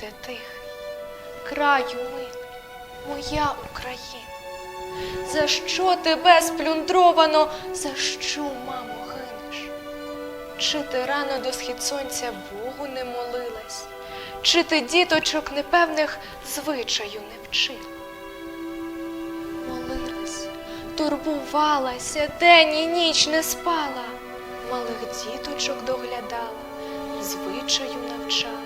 світе тихий, краю милий, моя Україна. За що тебе сплюндровано, за що, мамо, гинеш? Чи ти рано до схід сонця Богу не молилась? Чи ти діточок непевних звичаю не вчила? Молилась, турбувалася, день і ніч не спала, малих діточок доглядала, звичаю навчала.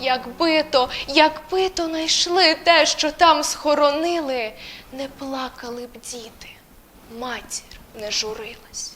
Якби то, якби то найшли те, що там схоронили, не плакали б діти, матір не журилась.